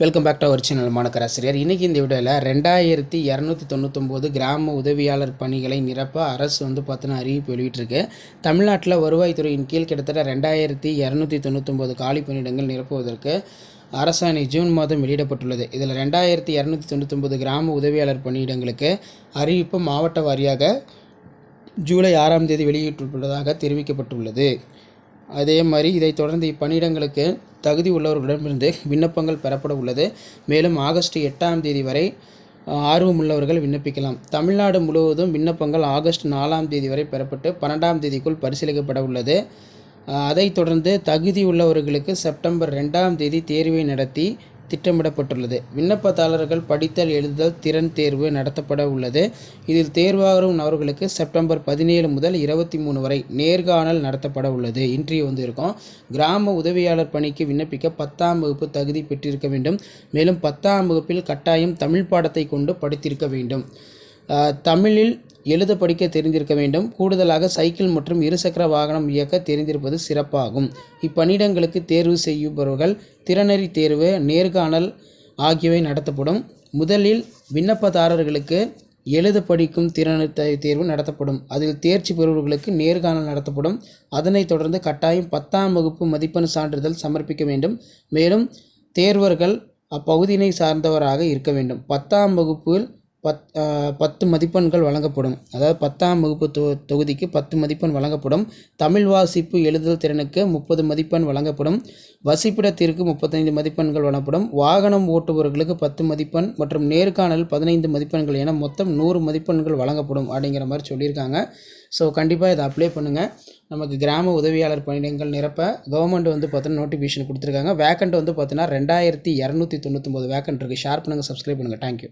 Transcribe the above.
Welcome back to our channel மாணக்கராசிரியர் இன்றைக்கி இந்த வீடியோவில் ரெண்டாயிரத்தி இரநூத்தி தொண்ணூத்தொம்போது கிராம உதவியாளர் பணிகளை நிரப்ப அரசு வந்து பார்த்தினா அறிவிப்பு வெளியிட்டிருக்கு. தமிழ்நாட்டில் வருவாய்த்துறையின் கீழ் கிட்டத்தட்ட ரெண்டாயிரத்தி இரநூத்தி தொண்ணூத்தொம்போது காலி பணியிடங்கள் நிரப்புவதற்கு அரசாணை ஜூன் மாதம் வெளியிடப்பட்டுள்ளது. இதில் ரெண்டாயிரத்தி இரநூத்தி தொண்ணூத்தொம்போது கிராம உதவியாளர் பணியிடங்களுக்கு அறிவிப்பு மாவட்ட வாரியாக ஜூலை ஆறாம் தேதி வெளியிட்டுள்ளதாக தெரிவிக்கப்பட்டுள்ளது. அதே மாதிரி இதைத் தொடர்ந்து இப்பணியிடங்களுக்கு தகுதி உள்ளவர்களிடமிருந்து விண்ணப்பங்கள் பெறப்பட உள்ளது. மேலும் ஆகஸ்ட் எட்டாம் தேதி வரை ஆர்வமுள்ளவர்கள் விண்ணப்பிக்கலாம். தமிழ்நாடு முழுவதும் விண்ணப்பங்கள் ஆகஸ்ட் நாலாம் தேதி வரை பெறப்பட்டு பன்னெண்டாம் தேதிக்குள் பரிசீலிக்கப்பட உள்ளது. அதைத் தொடர்ந்து தகுதி உள்ளவர்களுக்கு செப்டம்பர் ரெண்டாம் தேதி தேர்வை நடத்தி திட்டமிடப்பட்டுள்ளது. விண்ணப்பதாரர்கள் படித்தல் எழுதுதல் திறன் தேர்வு நடத்தப்பட உள்ளது. இதில் தேர்வாகும் நபர்களுக்கு செப்டம்பர் பதினேழு முதல் இருபத்தி மூணு வரை நேர்காணல் நடத்தப்பட உள்ளது. இன்றைய வந்து இருக்கும் கிராம உதவியாளர் பணிக்கு விண்ணப்பிக்க பத்தாம் வகுப்பு தகுதி பெற்றிருக்க வேண்டும். மேலும் பத்தாம் வகுப்பில் கட்டாயம் தமிழ் பாடத்தை கொண்டு படித்திருக்க வேண்டும். தமிழில் எழுத படிக்க தெரிந்திருக்க வேண்டும். கூடுதலாக சைக்கிள் மற்றும் இருசக்கர வாகனம் இயக்க தெரிந்திருப்பது சிறப்பாகும். இப்பணியிடங்களுக்கு தேர்வு செய்யுபவர்கள் திறனறி தேர்வு நேர்காணல் ஆகியவை நடத்தப்படும். முதலில் விண்ணப்பதாரர்களுக்கு எழுத படிக்கும் திறன் தேர்வு நடத்தப்படும். அதில் தேர்ச்சி பெறுபவர்களுக்கு நேர்காணல் நடத்தப்படும். அதனைத் தொடர்ந்து கட்டாயம் பத்தாம் வகுப்பு மதிப்பெண் சான்றிதழ் சமர்ப்பிக்க வேண்டும். மேலும் தேர்வர்கள் அப்பகுதியினை சார்ந்தவராக இருக்க வேண்டும். பத்தாம் வகுப்பில் பத் பத்து மதிப்பெண்கள் வழங்கப்படும். அதாவது பத்தாம் வகுப்பு தொ தொகுதிக்கு பத்து மதிப்பெண் வழங்கப்படும். தமிழ் வாசிப்பு எழுதுதல் திறனுக்கு முப்பது மதிப்பெண் வழங்கப்படும். வசிப்பிடத்திற்கு முப்பத்தைந்து மதிப்பெண்கள் வழங்கப்படும். வாகனம் ஓட்டுபவர்களுக்கு பத்து மதிப்பெண் மற்றும் நேர்காணல் பதினைந்து மதிப்பெண்கள் என மொத்தம் நூறு மதிப்பெண்கள் வழங்கப்படும் அப்படிங்கிற மாதிரி சொல்லியிருக்காங்க. ஸோ கண்டிப்பாக இதை அப்ளை பண்ணுங்கள் நமக்கு கிராம உதவியாளர் பணியிடங்கள் நிரப்ப கவர்மெண்ட் வந்து பார்த்தீங்கன்னா நோட்டிஃபிகேஷன் கொடுத்துருக்காங்க. வேக்கண்ட் வந்து பார்த்தீங்கன்னா ரெண்டாயிரத்தி இரநூத்தி தொண்ணூத்தொம்பது வேக்கண்ட் இருக்குது ஷேர் பண்ணுங்கள் சப்ஸ்கிரைப் பண்ணுங்கள் தேங்க்யூ